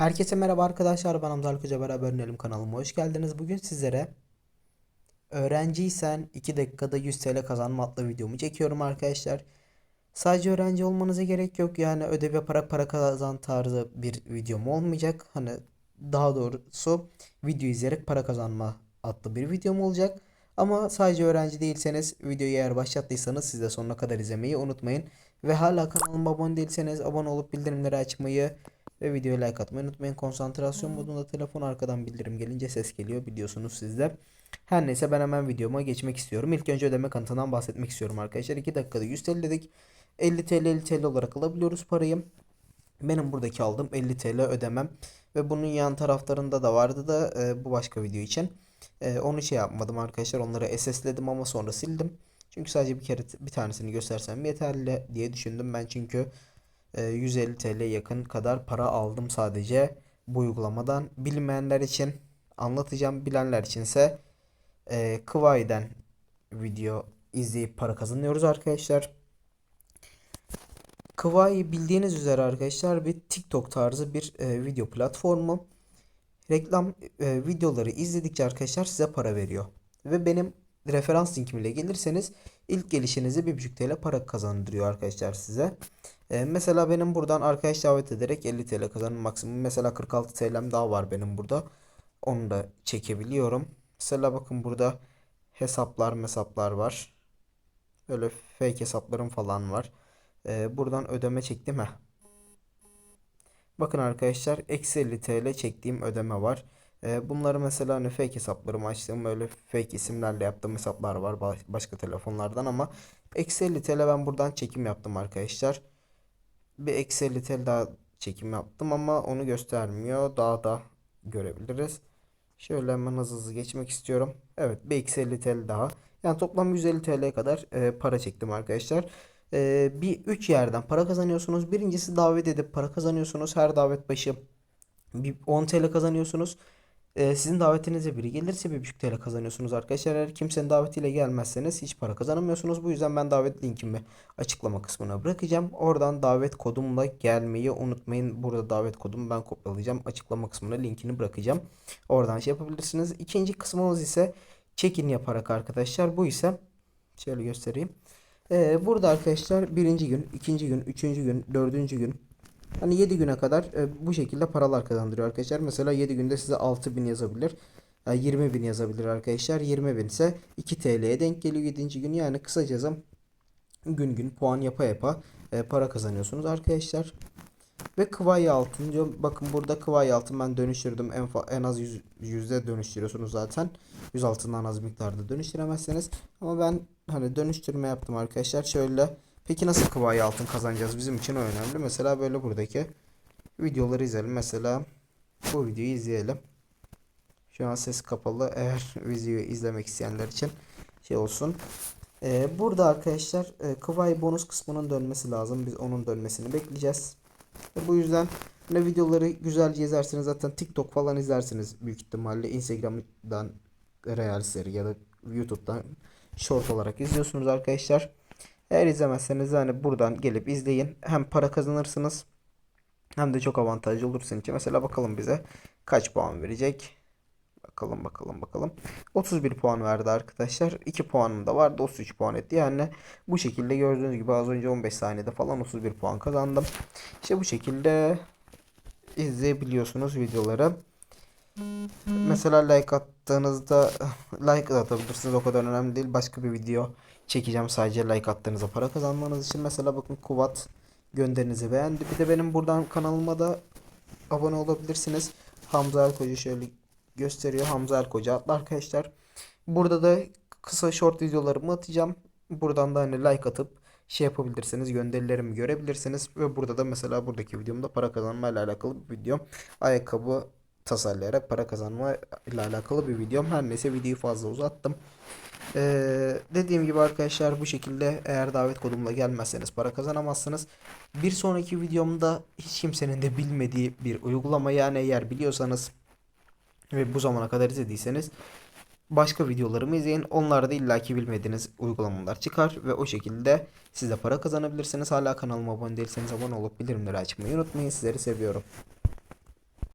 Herkese merhaba arkadaşlar. Ben Hamza Koca beraber önerim kanalıma hoş geldiniz. Bugün sizlere öğrenciysen 2 dakikada 100 TL kazanma adlı videomu çekiyorum arkadaşlar. Sadece öğrenci olmanıza gerek yok. Yani ödev yaparak para kazan tarzı bir videom olmayacak. Hani daha doğrusu video izleyerek para kazanma adlı bir videom olacak. Ama sadece öğrenci değilseniz videoyu eğer başlattıysanız siz de sonuna kadar izlemeyi unutmayın. Ve hala kanalıma abone değilseniz abone olup bildirimleri açmayı ve videoya like atmayı unutmayın. Konsantrasyon modunda telefon arkadan bildirim gelince ses geliyor biliyorsunuz sizde. Her neyse ben hemen videoma geçmek istiyorum. İlk önce ödeme kanıtından bahsetmek istiyorum arkadaşlar. 2 dakikada 100 TL dedik. 50 TL 50 TL olarak alabiliyoruz parayı. Benim buradaki aldığım 50 TL ödemem. Ve bunun yan taraflarında da vardı da e, bu başka video için. E, onu şey yapmadım arkadaşlar. Onları SS'ledim ama sonra sildim. Çünkü sadece bir kere bir tanesini göstersem yeterli diye düşündüm ben çünkü 150 TL yakın kadar para aldım sadece bu uygulamadan. Bilmeyenler için anlatacağım. Bilenler içinse e, Kıvay'den video izleyip para kazanıyoruz arkadaşlar. Kıvay bildiğiniz üzere arkadaşlar bir TikTok tarzı bir e, video platformu. Reklam e, videoları izledikçe arkadaşlar size para veriyor. Ve benim referans linkim ile gelirseniz ilk gelişinizi 1.5 TL para kazandırıyor arkadaşlar size. E, mesela benim buradan arkadaş davet ederek 50 TL kazanım maksimum. Mesela 46 TL'm daha var benim burada. Onu da çekebiliyorum. Mesela bakın burada hesaplar hesaplar var. Böyle fake hesaplarım falan var. E, buradan ödeme çektim ha. Bakın arkadaşlar eksi 50 TL çektiğim ödeme var. Bunları mesela hani fake hesaplarımı açtığım böyle fake isimlerle yaptığım hesaplar var başka telefonlardan ama eksi 50 TL ben buradan çekim yaptım arkadaşlar. Bir eksi 50 TL daha çekim yaptım ama onu göstermiyor. Daha da görebiliriz. Şöyle hemen hızlı hızlı geçmek istiyorum. Evet bir eksi 50 TL daha. Yani toplam 150 TL'ye kadar e, para çektim arkadaşlar. E, bir 3 yerden para kazanıyorsunuz. Birincisi davet edip para kazanıyorsunuz. Her davet başı bir 10 TL kazanıyorsunuz. Ee, sizin davetinize biri gelirse bir buçuk TL kazanıyorsunuz arkadaşlar. Eğer kimsenin davetiyle gelmezseniz hiç para kazanamıyorsunuz. Bu yüzden ben davet linkimi açıklama kısmına bırakacağım. Oradan davet kodumla gelmeyi unutmayın. Burada davet kodumu ben kopyalayacağım. Açıklama kısmına linkini bırakacağım. Oradan şey yapabilirsiniz. İkinci kısmımız ise check-in yaparak arkadaşlar. Bu ise şöyle göstereyim. Ee, burada arkadaşlar birinci gün, ikinci gün, üçüncü gün, dördüncü gün, Hani 7 güne kadar e, bu şekilde paralar kazandırıyor arkadaşlar. Mesela 7 günde size 6000 yazabilir. Yani 20 bin yazabilir arkadaşlar. 20 bin ise 2 TL'ye denk geliyor 7. gün. Yani kısacası gün gün puan yapa yapa e, para kazanıyorsunuz arkadaşlar. Ve kıvay altın bakın burada kıvay altın ben dönüştürdüm en, en az 100 yüzde dönüştürüyorsunuz zaten 100 altından az miktarda dönüştüremezseniz ama ben hani dönüştürme yaptım arkadaşlar şöyle Peki nasıl kıvayı altın kazanacağız? Bizim için o önemli. Mesela böyle buradaki videoları izleyelim. Mesela bu videoyu izleyelim. Şu an ses kapalı. Eğer videoyu izlemek isteyenler için şey olsun. Ee, burada arkadaşlar e, Kıvay bonus kısmının dönmesi lazım. Biz onun dönmesini bekleyeceğiz. E, bu yüzden ne videoları güzelce izlersiniz. Zaten TikTok falan izlersiniz büyük ihtimalle. Instagram'dan Reels'leri ya da YouTube'dan short olarak izliyorsunuz arkadaşlar. Eğer izlemezseniz hani buradan gelip izleyin. Hem para kazanırsınız hem de çok avantajlı olur sizin için. Mesela bakalım bize kaç puan verecek. Bakalım bakalım bakalım. 31 puan verdi arkadaşlar. 2 puanım da vardı. 33 puan etti. Yani bu şekilde gördüğünüz gibi az önce 15 saniyede falan 31 puan kazandım. İşte bu şekilde izleyebiliyorsunuz videoları. Mesela like attığınızda like atabilirsiniz o kadar önemli değil. Başka bir video çekeceğim sadece like attığınızda para kazanmanız için. Mesela bakın Kuvat gönderinizi beğendi. Bir de benim buradan kanalıma da abone olabilirsiniz. Hamza Erkoca şöyle gösteriyor. Hamza Erkoca adlı arkadaşlar. Burada da kısa short videolarımı atacağım. Buradan da hani like atıp şey yapabilirsiniz. Gönderilerimi görebilirsiniz. Ve burada da mesela buradaki videomda para kazanma ile alakalı bir video. Ayakkabı tasarlayarak para kazanma ile alakalı bir videom. Her neyse videoyu fazla uzattım. Ee, dediğim gibi arkadaşlar bu şekilde eğer davet kodumla gelmezseniz para kazanamazsınız. Bir sonraki videomda hiç kimsenin de bilmediği bir uygulama yani eğer biliyorsanız ve bu zamana kadar izlediyseniz başka videolarımı izleyin. Onlarda illaki bilmediğiniz uygulamalar çıkar ve o şekilde siz de para kazanabilirsiniz. Hala kanalıma abone değilseniz abone olup bildirimleri açmayı unutmayın. Sizleri seviyorum.